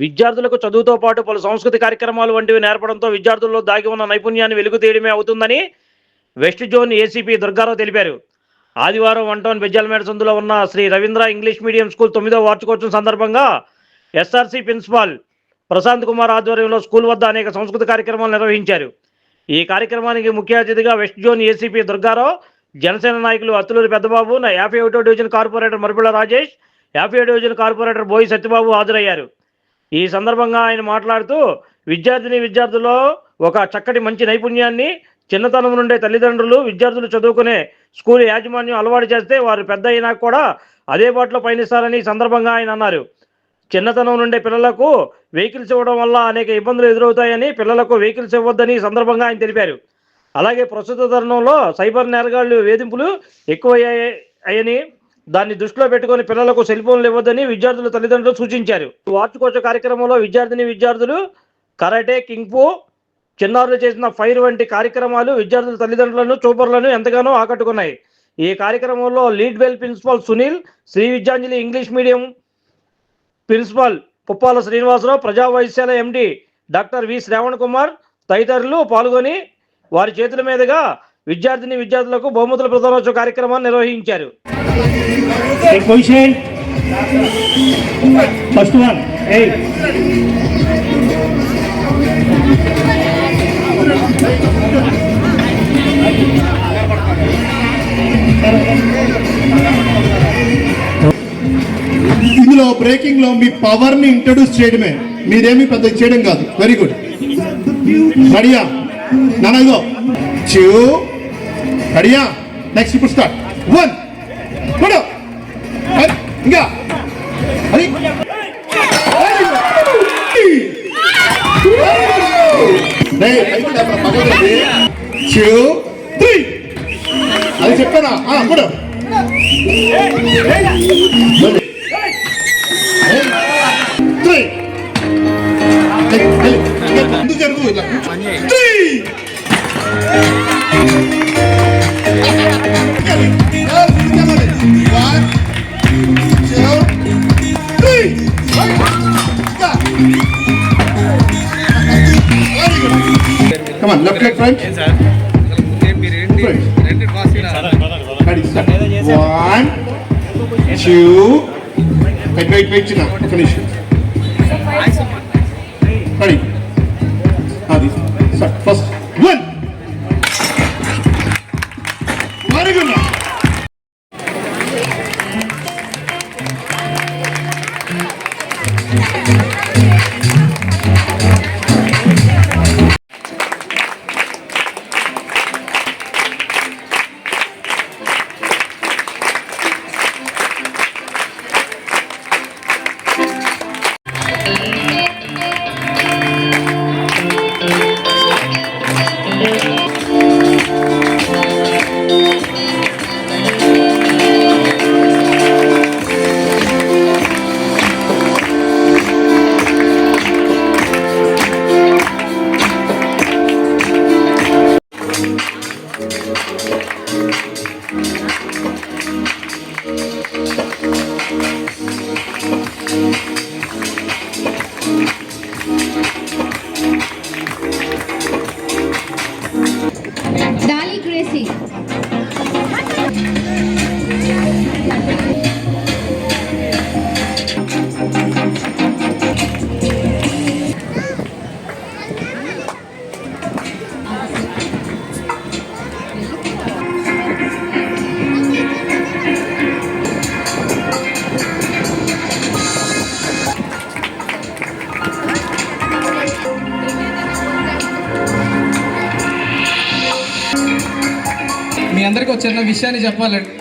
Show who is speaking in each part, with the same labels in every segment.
Speaker 1: విద్యార్థులకు చదువుతో పాటు పలు సంస్కృతి కార్యక్రమాలు వంటివి నేర్పడంతో విద్యార్థుల్లో దాగి ఉన్న నైపుణ్యాన్ని వెలుగు తీయడమే అవుతుందని వెస్ట్ జోన్ ఏసీపీ దుర్గారావు తెలిపారు. ఆదివారం వన్ టౌన్ బెజ్జాలమేడ సందులో ఉన్న Sri Ravindra English medium school తొమ్మిదో వార్షికోత్సవం సందర్భంగా ఎస్ఆర్సీ ప్రిన్సిపాల్ ప్రశాంత్ కుమార్ ఆధ్వర్యంలో స్కూల్ వద్ద అనేక సంస్కృతి కార్యక్రమాలు నిర్వహించారు. ఈ కార్యక్రమానికి ముఖ్య అతిథిగా west zone ACP Durga Rao Janasena నాయకులు అత్తులూరి పెద్దబాబు నా యాభై ఒకటో డివిజన్ కార్పొరేటర్ మరుపుల రాజేష్ యాభై డివిజన్ కార్పొరేటర్ బోయి సత్యబాబు హాజరయ్యారు. ఈ సందర్భంగా ఆయన మాట్లాడుతూ విద్యార్థిని విద్యార్థుల్లో ఒక చక్కటి మంచి నైపుణ్యాన్ని చిన్నతనం నుండే తల్లిదండ్రులు విద్యార్థులు చదువుకునే స్కూల్ యాజమాన్యం అలవాటు చేస్తే వారు పెద్ద అయినా కూడా అదే బాటలో పయనిస్తారని ఈ సందర్భంగా ఆయన అన్నారు. చిన్నతనం నుండే పిల్లలకు వెహికల్స్ ఇవ్వడం వల్ల అనేక ఇబ్బందులు ఎదురవుతాయని పిల్లలకు వెహికల్స్ ఇవ్వద్దని సందర్భంగా ఆయన తెలిపారు. అలాగే ప్రస్తుత తరుణంలో సైబర్ నేరగాళ్ళు వేధింపులు ఎక్కువయ్యాయని దాన్ని దృష్టిలో పెట్టుకొని పిల్లలకు సెల్ ఫోన్లు ఇవ్వద్దని విద్యార్థుల తల్లిదండ్రులు సూచించారు. వార్షికోత్సవ కార్యక్రమంలో విద్యార్థిని విద్యార్థులు కరాటే కింగ్ఫు చిన్నారులు చేసిన ఫైర్ వంటి కార్యక్రమాలు విద్యార్థుల తల్లిదండ్రులను చూపర్లను ఎంతగానో ఆకట్టుకున్నాయి. ఈ కార్యక్రమంలో Leadwell principal Sunil Sri Vidyanjali English medium principal Puppala Srinivasa Rao Praja Vaidyasala MD doctor V Sravan Kumar తదితరులు పాల్గొని వారి చేతుల మీదుగా విద్యార్థిని విద్యార్థులకు బహుమతుల ప్రధానోత్సవ కార్యక్రమాన్ని నిర్వహించారు.
Speaker 2: Take position. First one. Hey.
Speaker 3: ఇందులో బ్రేకింగ్లో మీ పవర్ని ఇంట్రడ్యూస్ చేయడమే. మీరేమి పెద్ద చేయడం కాదు. వెరీ గుడ్ రెడీయా నానగో చూ రెడీయా నెక్స్ట్ ఇప్పుడు స్టార్ట్ వన్ కొడు ఇంకా. అది. అది చెప్పానా? కూడా Come on, left leg front. Ready, start. One, two, wait, wait, wait, చిన్న ఒక నిమిషం
Speaker 4: చిన్న విషయాన్ని చెప్పాలండి.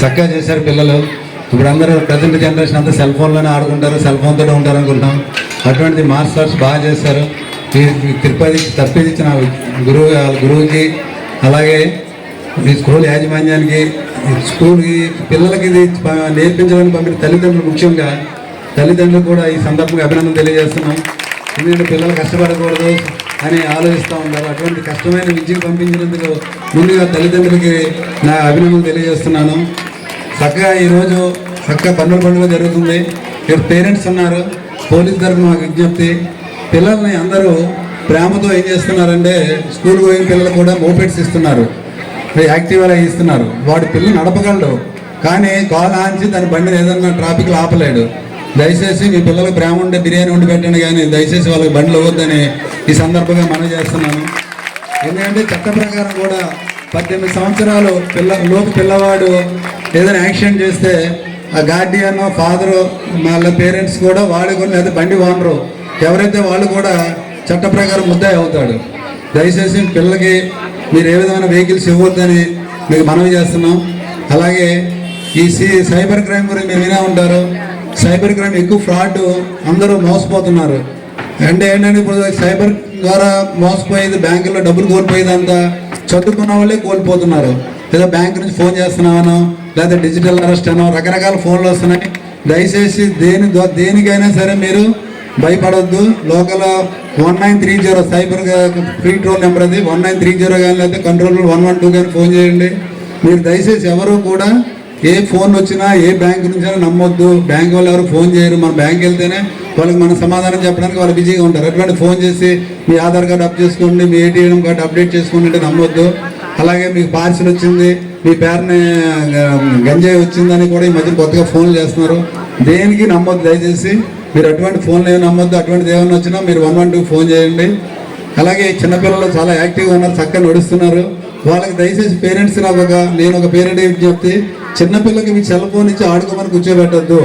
Speaker 5: చక్కగా చేశారు పిల్లలు. ఇప్పుడు అందరూ ప్రజెంట్ జనరేషన్ అంతా సెల్ ఫోన్లోనే ఆడుకుంటారు సెల్ ఫోన్తోనే ఉంటారు అనుకుంటాం అటువంటిది మాస్టర్స్ బాగా చేశారు. తిరుపతి తప్పించిన గురువు గురువుకి అలాగే ఈ స్కూల్ యాజమాన్యానికి స్కూల్కి పిల్లలకి ఇది నేర్పించడానికి పంపిన తల్లిదండ్రులు ముఖ్యంగా తల్లిదండ్రులు కూడా ఈ సందర్భంగా అభినందన తెలియజేస్తున్నాం. ఎందుకంటే పిల్లలు కష్టపడకూడదు అని ఆలోచిస్తూ ఉంటారు అటువంటి కష్టమైన విద్యకు పంపించినందుకు ముందుగా తల్లిదండ్రులకి నా అభినందన తెలియజేస్తున్నాను. చక్కగా ఈరోజు చక్కగా పన్నుల పండుగ జరుగుతుంది. ఇక్కడ పేరెంట్స్ ఉన్నారు. పోలీస్ తరఫున మాకు విజ్ఞప్తి. పిల్లల్ని అందరూ ప్రేమతో ఏం చేస్తున్నారంటే స్కూల్ పోయిన పిల్లలు కూడా మోపెట్స్ ఇస్తున్నారు. యాక్టివ్గా ఇస్తున్నారు. వాడు పిల్లలు నడపగలడు. కానీ కాల్ ఆంచి దాని బండిని ఏదన్నా ట్రాఫిక్లో ఆపలేడు. దయచేసి మీ పిల్లలకు ప్రేమ ఉండే బిర్యానీ వండి పెట్టండి కానీ దయచేసి వాళ్ళకి బండ్లు అవ్వద్దని ఈ సందర్భంగా మనం చేస్తున్నాను. ఎందుకంటే చట్ట ప్రకారం కూడా పద్దెనిమిది సంవత్సరాలు పిల్ల లోపు పిల్లవాడు ఏదైనా యాక్సిడెంట్ చేస్తే ఆ గార్డియన్ ఫాదరు వాళ్ళ పేరెంట్స్ కూడా వాళ్ళు కూడా లేదా బండి ఓనరు ఎవరైతే వాళ్ళు కూడా చట్ట ప్రకారం ముద్దాయి అవుతాడు. దయచేసి పిల్లలకి మీరు ఏ విధమైన వెహికల్స్ ఇవ్వద్దని మీకు మనవి చేస్తున్నాం. అలాగే ఈ సైబర్ క్రైమ్ గురించి మీరు వినే ఉంటారు. సైబర్ క్రైమ్ ఎక్కువ ఫ్రాడ్ అందరూ మోసపోతున్నారు. అంటే ఏంటంటే ఇప్పుడు సైబర్ ద్వారా మోసపోయేది బ్యాంకులో డబ్బులు కోల్పోయేది అంతా చదువుకున్న వాళ్ళే కోల్పోతున్నారు. లేదా బ్యాంక్ నుంచి ఫోన్ చేస్తున్నామనో లేదా డిజిటల్ అరెస్ట్ అనో రకరకాల ఫోన్లు వస్తున్నాయి. దయచేసి దేని దేనికైనా సరే మీరు భయపడవద్దు local one nine three zero cyber free toll number అది వన్ నైన్ త్రీ జీరో కానీ లేకపోతే కంట్రోల్ వన్ వన్ టూ కానీ ఫోన్ చేయండి. మీరు దయచేసి ఎవరు కూడా ఏ ఫోన్ వచ్చినా ఏ బ్యాంక్ నుంచి నమ్మొద్దు. బ్యాంక్ వాళ్ళు ఎవరు ఫోన్ చేయరు. మన బ్యాంక్ వెళ్తేనే వాళ్ళకి మన సమాధానం చెప్పడానికి వాళ్ళు బిజీగా ఉంటారు. అటువంటి ఫోన్ చేసి మీ ఆధార్ కార్డు అప్ చేసుకోండి మీ ఏటీఎం కార్డు అప్డేట్ చేసుకోండి అంటే నమ్మొద్దు. అలాగే మీకు పార్సిల్ వచ్చింది మీ పేరుని గంజాయి వచ్చిందని కూడా ఈ మధ్య కొత్తగా ఫోన్లు చేస్తున్నారు. దేనికి నమ్మొద్దు? దయచేసి మీరు అటువంటి ఫోన్లు ఏమి నమ్మొద్దు. అటువంటిది ఏమైనా వచ్చినా మీరు వన్ వన్ టూ ఫోన్ చేయండి. అలాగే చిన్నపిల్లలు చాలా యాక్టివ్గా ఉన్నారు చక్కగా నడుస్తున్నారు. వాళ్ళకి దయచేసి పేరెంట్స్ రావగా నేను ఒక పేరెంట్ చెప్తే చిన్నపిల్లకి మీ సెల్ ఫోన్ ఇచ్చి ఆడుకోమని కూర్చోబెట్టద్దు.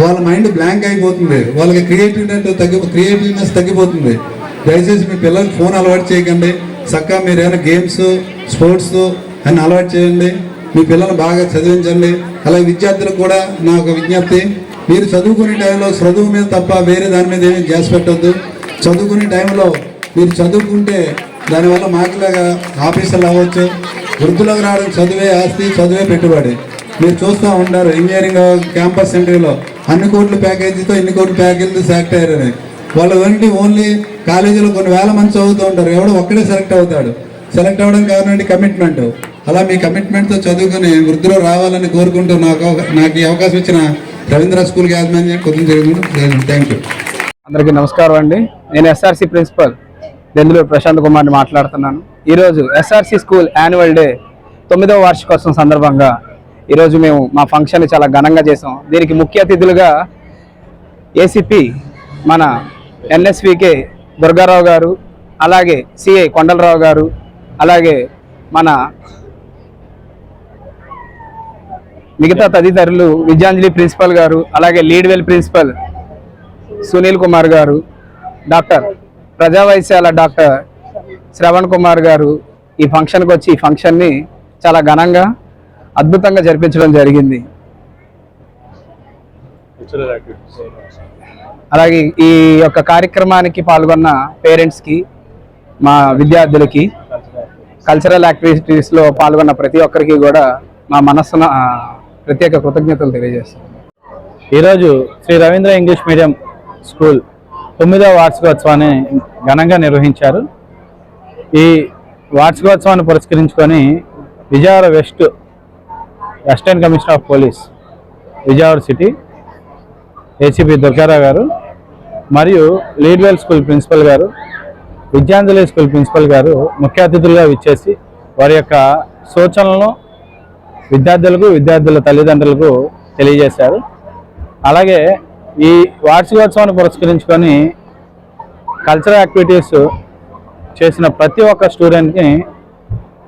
Speaker 5: వాళ్ళ మైండ్ బ్లాంక్ అయిపోతుంది. వాళ్ళకి క్రియేటివిటీ తగ్గి క్రియేటివ్నెస్ తగ్గిపోతుంది. దయచేసి మీ పిల్లలకి ఫోన్ అలవాటు చేయకండి. చక్కగా మీరు ఏమైనా గేమ్స్ స్పోర్ట్స్ అని అలవాటు చేయండి. మీ పిల్లలు బాగా చదివించండి. అలాగే విద్యార్థులకు కూడా నా ఒక విజ్ఞప్తి. మీరు చదువుకునే టైంలో చదువు మీద తప్ప వేరే దాని మీద ఏమీ చేసి పెట్టద్దు. చదువుకునే టైంలో మీరు చదువుకుంటే దానివల్ల మాకులాగా ఆఫీసర్లు అవ్వచ్చు వృద్ధులకు రావడం చదివే ఆస్తి చదివే పెట్టుబడి. మీరు చూస్తూ ఉంటారు ఇంజనీరింగ్ క్యాంపస్ సెంటర్లో అన్ని కోట్ల ప్యాకేజీతో ఇన్ని కోట్ల ప్యాకేజీతో సెలెక్ట్ అయ్యారని. వాళ్ళు ఓన్లీ ఓన్లీ కాలేజీలో కొన్ని వేల మంది చదువుతూ ఉంటారు ఎవడో ఒక్కడే సెలెక్ట్ అవుతాడు. సెలెక్ట్ అవ్వడం కావాలంటే కమిట్మెంట్ అలా మీ కమిట్మెంట్తో చదువుకుని వృద్ధిలో రావాలని కోరుకుంటూ నాకు నాకు ఈ అవకాశం ఇచ్చిన రవీంద్ర స్కూల్ యాజమాన్యం కొద్దిగా థ్యాంక్ యూ
Speaker 4: అందరికీ నమస్కారం అండి. నేను ఎస్ఆర్సి ప్రిన్సిపల్ దెందులూరు ప్రశాంత్ కుమార్ని మాట్లాడుతున్నాను. ఈరోజు ఎస్ఆర్సి స్కూల్ యాన్యువల్ డే తొమ్మిదవ వార్షికోత్సవం సందర్భంగా ఈరోజు మేము మా ఫంక్షన్ చాలా ఘనంగా చేసాం. దీనికి ముఖ్య అతిథులుగా ఏసీపీ మన ఎన్ఎస్వికే దుర్గారావు గారు అలాగే సిఐ కొండలరావు గారు అలాగే మన మిగతా తదితరులు విద్యాంజలి ప్రిన్సిపల్ గారు అలాగే లీడ్వెల్ ప్రిన్సిపల్ సునీల్ కుమార్ గారు డాక్టర్ ప్రజా డాక్టర్ శ్రవణ్ కుమార్ గారు ఈ ఫంక్షన్కి వచ్చి ఈ ఫంక్షన్ని చాలా ఘనంగా అద్భుతంగా జరిపించడం జరిగింది. అలాగే ఈ యొక్క కార్యక్రమానికి పాల్గొన్న పేరెంట్స్కి మా విద్యార్థులకి కల్చరల్ యాక్టివిటీస్లో పాల్గొన్న ప్రతి ఒక్కరికి కూడా మా మనస్సున ప్రత్యేక కృతజ్ఞతలు తెలియజేస్తాం
Speaker 6: ఈరోజు Sri Ravindra English medium school తొమ్మిదవ వార్షికోత్సవాన్ని ఘనంగా నిర్వహించారు. ఈ వార్షికోత్సవాన్ని పురస్కరించుకొని Vijayawada west assistant commissioner of police Vijayawada city ACP Durga Rao గారు మరియు లీడ్వెల్ స్కూల్ ప్రిన్సిపల్ గారు విద్యాంజలి స్కూల్ ప్రిన్సిపల్ గారు ముఖ్య అతిథులుగా విచ్చేసి వారి యొక్క సూచనలను విద్యార్థులకు విద్యార్థుల తల్లిదండ్రులకు తెలియజేశారు. అలాగే ఈ వార్షికోత్సవాన్ని పురస్కరించుకొని కల్చరల్ యాక్టివిటీస్ చేసిన ప్రతి ఒక్క స్టూడెంట్ని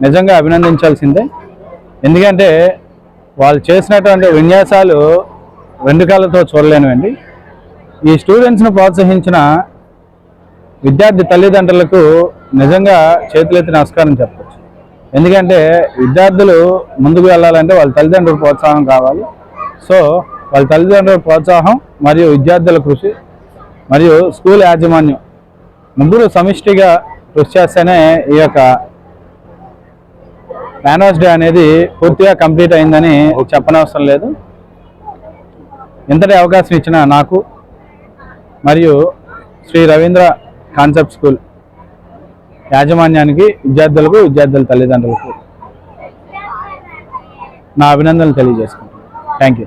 Speaker 6: నిజంగా అభినందించాల్సిందే. ఎందుకంటే వాళ్ళు చేసినటువంటి విన్యాసాలు రెండు కాళ్ళతో చూడలేనివండి. ఈ స్టూడెంట్స్ను ప్రోత్సహించిన విద్యార్థి తల్లిదండ్రులకు నిజంగా చేతులెత్తి నమస్కారం చెప్పచ్చు. ఎందుకంటే విద్యార్థులు ముందుకు వెళ్ళాలంటే వాళ్ళ తల్లిదండ్రుల ప్రోత్సాహం కావాలి. సో వాళ్ళ తల్లిదండ్రుల ప్రోత్సాహం మరియు విద్యార్థుల కృషి మరియు స్కూల్ యాజమాన్యం. ముగ్గురు సమిష్టిగా కృషి చేస్తేనే ఈ యొక్క యానివర్స్ డే అనేది పూర్తిగా కంప్లీట్ అయిందని చెప్పనవసరం లేదు. ఇంతటి అవకాశం ఇచ్చిన నాకు మరియు శ్రీ రవీంద్ర కాన్సెప్ట్ స్కూల్ యాజమాన్యానికి విద్యార్థులకు విద్యార్థుల తల్లిదండ్రులకు నా అభినందనలు తెలియజేసుకుంటాను thank you.